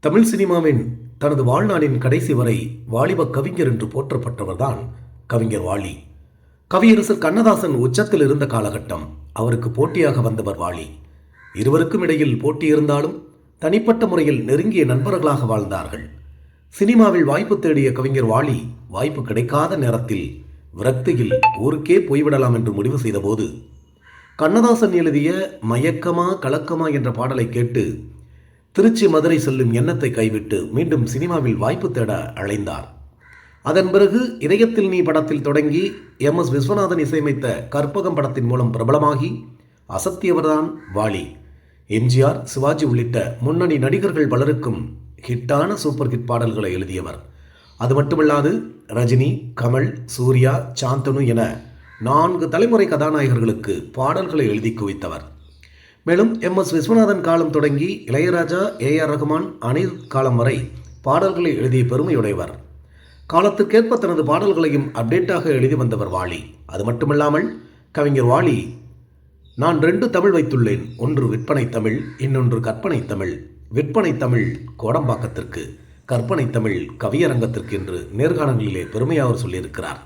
தமிழ் சினிமாவின் தனது வாழ்நாளின் கடைசி வரை வாலிப கவிஞர் என்று போற்றப்பட்டவர்தான் கவிஞர் வாலி. கவியரசர் கண்ணதாசன் உச்சத்தில் இருந்த காலகட்டம் அவருக்கு போட்டியாக வந்தவர் வாலி. இருவருக்கும் இடையில் போட்டி இருந்தாலும் தனிப்பட்ட முறையில் நெருங்கிய நண்பர்களாக வாழ்ந்தார்கள். சினிமாவில் வாய்ப்பு தேடிய கவிஞர் வாலி வாய்ப்பு கிடைக்காத நேரத்தில் விரக்தியில் ஊருக்கே போய்விடலாம் என்று முடிவு செய்தபோது கண்ணதாசன் எழுதிய மயக்கமா கலக்கமா என்ற பாடலை கேட்டு திருச்சி மதுரை செல்லும் எண்ணத்தை கைவிட்டு மீண்டும் சினிமாவில் வாய்ப்பு தேட அழைந்தார். அதன் பிறகு இதயத்தில் நீ படத்தில் தொடங்கி எம் எஸ் விஸ்வநாதன் இசையமைத்த கற்பகம் படத்தின் மூலம் பிரபலமாகி அசத்தியவர்தான் வாலி. எம்ஜிஆர் சிவாஜி உள்ளிட்ட முன்னணி நடிகர்கள் பலருக்கும் ஹிட்டான சூப்பர் ஹிட் பாடல்களை எழுதியவர். அது மட்டுமல்லாது ரஜினி கமல் சூர்யா சாந்தனு என நான்கு தலைமுறை கதாநாயகர்களுக்கு பாடல்களை எழுதி குவித்தவர். மேலும் எம் எஸ் விஸ்வநாதன் காலம் தொடங்கி இளையராஜா ஏ ஆர் ரகுமான் அனிருத் காலம் வரை பாடல்களை எழுதிய பெருமையுடையவர். காலத்திற்கேற்ப தனது பாடல்களையும் அப்டேட்டாக எழுதி வந்தவர் வாலி. அது மட்டுமில்லாமல் கவிஞர் வாலி நான் ரெண்டு தமிழ் வைத்துள்ளேன் ஒன்று விற்பனை தமிழ் இன்னொன்று கற்பனை தமிழ். விற்பனை தமிழ் கோடம்பாக்கத்திற்கு கற்பனை தமிழ் கவியரங்கத்திற்கு என்று நேர்காணல்களிலே பெருமையாக சொல்லியிருக்கிறார்.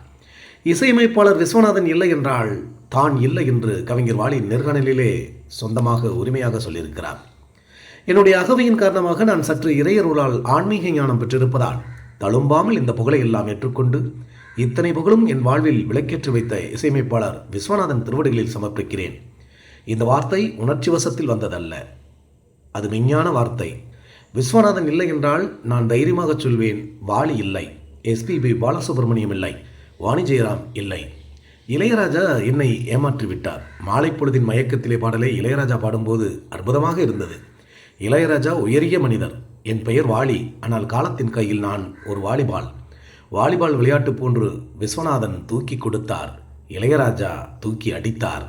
இசையமைப்பாளர் விஸ்வநாதன் இல்லை என்றால் தான் இல்லை என்று கவிஞர் வாலி நேர்காணலிலே சொந்தமாக உரிமையாக சொல்லியிருக்கிறார். என்னுடைய அகவையின் காரணமாக நான் சற்று இறையருளால் ஆன்மீக ஞானம் பெற்றிருப்பதால் தழும்பாமல் இந்த புகழை எல்லாம் ஏற்றுக்கொண்டு இத்தனை புகழும் என் வாழ்வில் விளக்கேற்றி வைத்த இசையமைப்பாளர் விஸ்வநாதன் திருவடிகளில் சமர்ப்பிக்கிறேன். இந்த வார்த்தை உணர்ச்சி வசத்தில் வந்ததல்ல. அது விஞ்ஞான வார்த்தை. விஸ்வநாதன் இல்லை என்றால் நான் தைரியமாக சொல்வேன் வாலி இல்லை. எஸ்பிபி பாலசுப்ரமணியம் இல்லை. வாணி ஜெயராம் இல்லை. இளையராஜா என்னை ஏமாற்றி விட்டார் மாலை பொழுதின் மயக்கத்திலே பாடலை இளையராஜா பாடும்போது அற்புதமாக இருந்தது. இளையராஜா உயரிய மனிதர். என் பெயர் வாலி. ஆனால் காலத்தின் கையில் நான் ஒரு வாலிபால். வாலிபால் விளையாட்டு போன்று விஸ்வநாதன் தூக்கி கொடுத்தார். இளையராஜா தூக்கி அடித்தார்.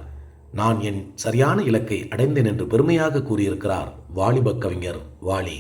நான் என் சரியான இலக்கை அடைந்தேன் என்று பெருமையாக கூறியிருக்கிறார் வாலிப கவிஞர் வாலி.